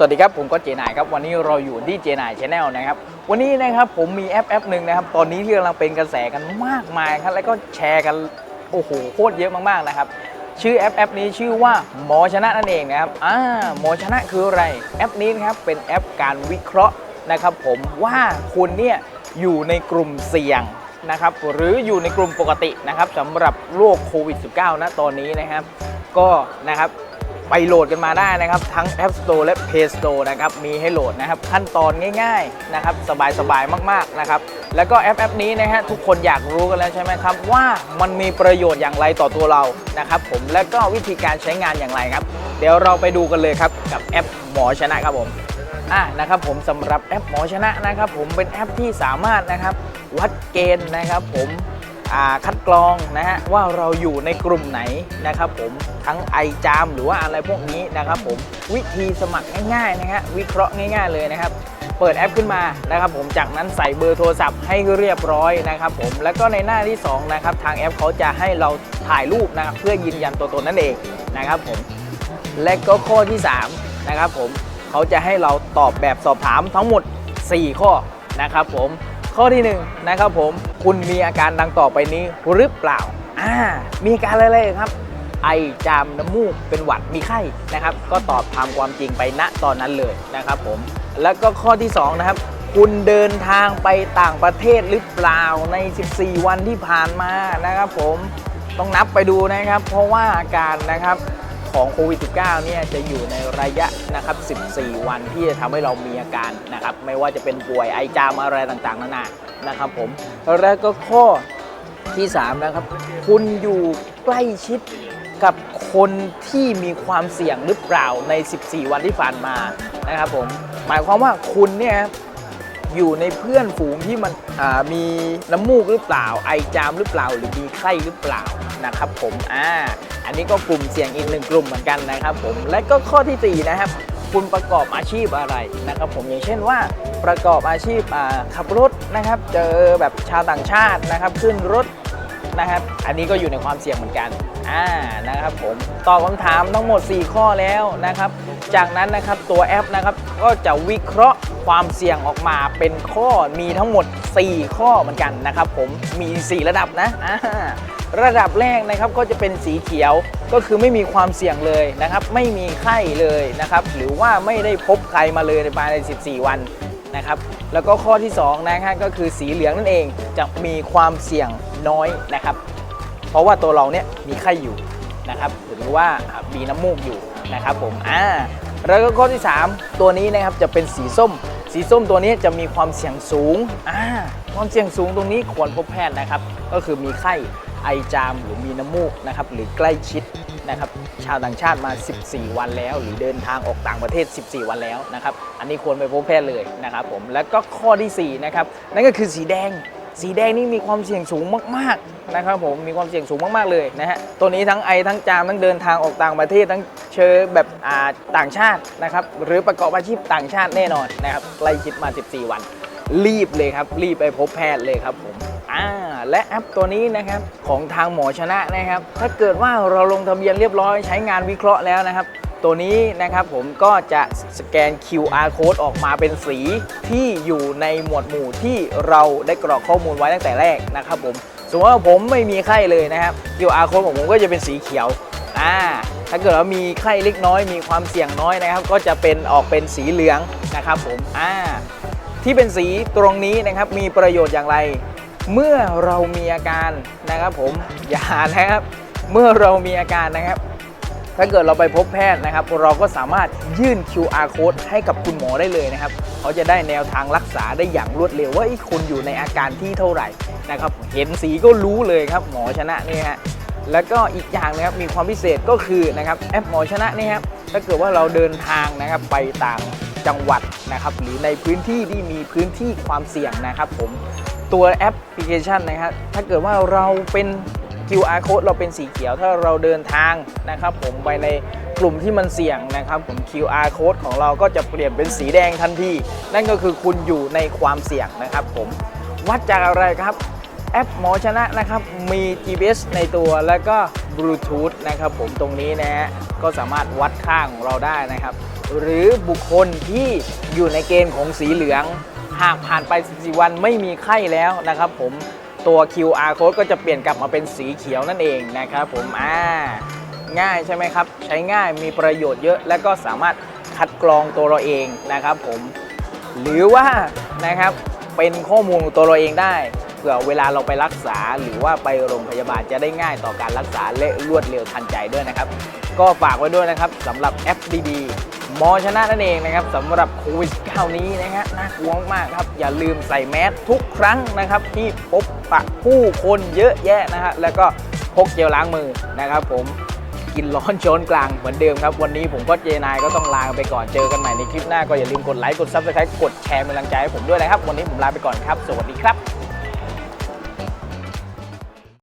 สวัสดีครับ ผมก็เจนายครับ วันนี้เราอยู่ที่เจนายชาแนลนะครับ วันนี้นะครับผมมีแอปแอปหนึ่งนะครับ ตอนนี้ที่กำลังเป็นกระแสกันมากมายครับ แล้วก็แชร์กัน โอ้โห โคตรเยอะมากๆนะครับ ชื่อแอปแอปนี้ชื่อว่าหมอชนะนั่นเองนะครับ อ่า หมอชนะคืออะไร แอปนี้นะครับ เป็นแอปการวิเคราะห์นะครับ ผมว่าคุณเนี่ยอยู่ในกลุ่มเสี่ยงนะครับ หรืออยู่ในกลุ่มปกตินะครับสำหรับโรคโควิด -19 ณตอนนี้นะครับ ก็นะครับ ไปโหลดกันมาได้นะครับ ทั้ง App Store และ Play Store นะครับ มีให้โหลดนะครับ ขั้นตอนง่ายๆนะครับ สบายๆ มากๆนะครับ แล้วก็แอปแอปนี้นะฮะทุกคนอยากรู้กันแล้วใช่ไหมครับ ว่ามันมีประโยชน์อย่างไรต่อตัวเรานะครับผมแล้วก็วิธีการใช้งานอย่างไรครับ เดี๋ยวเราไปดูกันเลยครับกับแอปหมอชนะครับผมอะนะครับผมสำหรับแอปหมอชนะนะครับ ผมเป็นแอปที่สามารถนะครับวัดเกณฑ์นะครับ ผม คัดกรองนะฮะว่าเราอยู่ในกลุ่มไหนนะครับผมทั้งไอจามหรือว่าอะไรพวกนี้นะครับผมวิธีสมัครง่ายๆนะฮะวิเคราะห์ง่าย ๆเลยนะครับเปิดแอปขึ้นมานะครับผมจากนั้นใส่เบอร์โทรศัพท์ให้เรียบร้อยนะครับผมแล้วก็ในหน้าที่สองนะครับทางแอปเขาจะให้เราถ่ายรูปนะครับเพื่อยืนยันตัวตนนั่นเองนะครับผมและก็ข้อที่3นะครับผมเขาจะให้เราตอบแบบสอบถามทั้งหมด 4 ข้อนะครับผม ข้อที่1นะครับผมคุณมีอาการดังต่อไปนี้หรือเปล่าอ่ามีอาการอะไรๆครับ ไอจามน้ำมูกเป็นหวัดมีไข้นะครับ ก็ตอบตามความจริงไปณตอนนั้นเลยนะครับผมแล้วก็ข้อที่2นะครับคุณเดินทางไปต่างประเทศหรือเปล่าใน 14 วันที่ผ่านมานะครับ ผมต้องนับไปดูนะครับ เพราะว่าอาการนะครับ ของโควิด -19 เนี่ยจะอยู่ในระยะนะครับ 14 วันที่จะทำให้เรามีอาการนะครับ ไม่ว่าจะเป็นป่วยไอจามอะไรต่างๆนานานะครับผมแล้วก็ข้อที่ 3 นะครับ คุณอยู่ใกล้ชิดกับคนที่มีความเสี่ยงหรือเปล่าใน 14 วันที่ผ่านมานะครับผมหมายความว่าคุณเนี่ยอยู่ในเพื่อนฝูงที่มันมีน้ำมูกหรือเปล่า ไอจามหรือเปล่า หรือมีไข้หรือเปล่านะครับผมอ่า อันนี้ก็กลุ่มเสี่ยงอีกหนึ่งกลุ่มเหมือนกันนะครับผมและก็ข้อที่ตีนะครับ คุณประกอบอาชีพอะไรนะครับผมอย่างเช่นว่าประกอบอาชีพขับรถนะครับ เจอแบบชาวต่างชาตินะครับ ขึ้นรถ นะครับ อันนี้ก็อยู่ในความเสี่ยงเหมือนกันอ่านะครับผมตอบคำถามทั้งหมด 4 ข้อแล้วนะครับ จากนั้นนะครับตัวแอปนะครับก็จะวิเคราะห์ความเสี่ยงออกมาเป็นข้อมีทั้งหมด 4 ข้อเหมือนกันนะครับ ผมมี 4 ระดับนะอ่าระดับแรกนะครับก็จะเป็นสีเขียวก็คือไม่มีความเสี่ยงเลยนะครับ ไม่มีไข้เลยนะครับ หรือว่าไม่ได้พบใครมาเลยในภายใน 14 วัน นะครับแล้วก็ข้อที่2นะฮะก็คือสีเหลืองนั่นเองจะมีความเสี่ยงน้อยนะครับ เพราะว่าตัวเราเนี่ยมีไข้อยู่นะครับหรือว่ามีน้ำมูกอยู่นะครับผมอ่าแล้วก็ข้อที่ 3 ตัวนี้นะครับจะเป็นสีส้ม สีส้มตัวนี้จะมีความเสี่ยงสูงอ่าความเสี่ยงสูงตรงนี้ควรพบแพทย์นะครับ ก็คือมีไข้ไอจามหรือมีน้ำมูกนะครับหรือใกล้ชิด นะครับชาวต่างชาติมา 14 วันแล้ว หรือเดินทางออกต่างประเทศ 14 วันแล้วนะครับอันนี้ควรไปพบแพทย์เลยนะครับผมแล้วก็ข้อทีสี่4นะครับนั่นก็คือสีแดงสีแดงนี่มีความเสี่ยงสูงมากๆนะครับผมมีความเสี่ยงสูงมากๆเลยนะฮะตัวนี้ทั้งไอทั้งจามทั้งเดินทางออกต่างประเทศทั้งเชิญแบบอ่าต่างชาตินะครับหรือประกอบอาชีพต่างชาติแน่นอนนะครับใกล้ชิดมา 14 วัน รีบเลยครับ รีบไปพบแพทย์เลยครับผมอ่า และแอปตัวนี้นะครับของทางหมอชนะนะครับ ถ้าเกิดว่าเราลงทะเบียนเรียบร้อยใช้งานวิเคราะห์แล้วนะครับ ตัวนี้นะครับผมก็จะสแกน QR code ออกมาเป็นสีที่อยู่ในหมวดหมู่ที่เราได้กรอกข้อมูลไว้ตั้งแต่แรกนะครับผมสมมติว่าผมไม่มีไข้เลยนะครับ QR code ของผมก็จะเป็นสีเขียวอ่าถ้าเกิดว่ามีไข้เล็กน้อย มีความเสี่ยงน้อยนะครับ ก็จะเป็นออกเป็นสีเหลืองนะครับผมอ่าที่เป็นสีตรงนี้นะครับมีประโยชน์อย่างไร เมื่อเรามีอาการนะครับผมอย่านะครับ เมื่อเรามีอาการนะครับ ถ้าเกิดเราไปพบแพทย์นะครับ เราก็สามารถยื่น QR code ให้กับคุณหมอได้เลยนะครับ เขาจะได้แนวทางรักษาได้อย่างรวดเร็วว่าไอ้คุณอยู่ในอาการที่เท่าไหร่นะครับ เห็นสีก็รู้เลยครับ หมอชนะนี่ฮะแล้วก็อีกอย่างนะครับมีความพิเศษก็คือนะครับแอปหมอชนะนี่ครับถ้าเกิดว่าเราเดินทางนะครับไปต่างจังหวัดนะครับ หรือในพื้นที่ที่มีพื้นที่ความเสี่ยงนะครับผม ตัวแอปพลิเคชันนะครับถ้าเกิดว่าเราเป็น QR code เราเป็นสีเขียวถ้าเราเดินทางนะครับ ผมไปในกลุ่มที่มันเสี่ยงนะครับผม QR code ของเราก็จะเปลี่ยนเป็นสีแดงทันทีนั่นก็คือคุณอยู่ในความเสี่ยงนะครับ ผมวัดจากอะไรครับแอปหมอชนะนะครับมี GPS ในตัวแล้วก็บลูทูธนะครับผมตรงนี้นะฮะก็สามารถวัดค่าของเราได้นะครับ หรือบุคคลที่อยู่ในเกณฑ์ของสีเหลือง หากผ่านไป 14 วันไม่มีไข้แล้วนะครับผมตัว QR code ก็จะเปลี่ยนกลับมาเป็นสีเขียวนั่นเองนะครับผมอ่าง่ายใช่ไหมครับ ใช้ง่ายมีประโยชน์เยอะ และก็สามารถคัดกรองตัวเราเองนะครับผมหรือว่านะครับเป็นข้อมูลตัวเราเองได้เผื่อเวลาเราไปรักษาหรือว่าไปโรงพยาบาลจะได้ง่ายต่อการรักษาและรวดเร็วทันใจด้วยนะครับ ก็ฝากไว้ด้วยนะครับสำหรับแอปดีๆ มอชนะนั่นเองนะครับสำหรับโควิด9นี้นะฮะน่ากลัวมากครับ อย่าลืมใส่แมสทุกครั้งนะครับ ที่พบปะผู้คนเยอะแยะนะฮะแล้วก็พกเจลล้างมือนะครับ ผมกินร้อนช้อนกลางเหมือนเดิมครับ วันนี้ผมก็เจนายก็ต้องลาไปก่อนเจอกันใหม่ในคลิปหน้าก็อย่าลืมกดไลค์กดซับสไครต์กดแชร์เป็นกำลังใจให้ผมด้วยนะครับ วันนี้ผมลาไปก่อนครับ สวัสดีครับ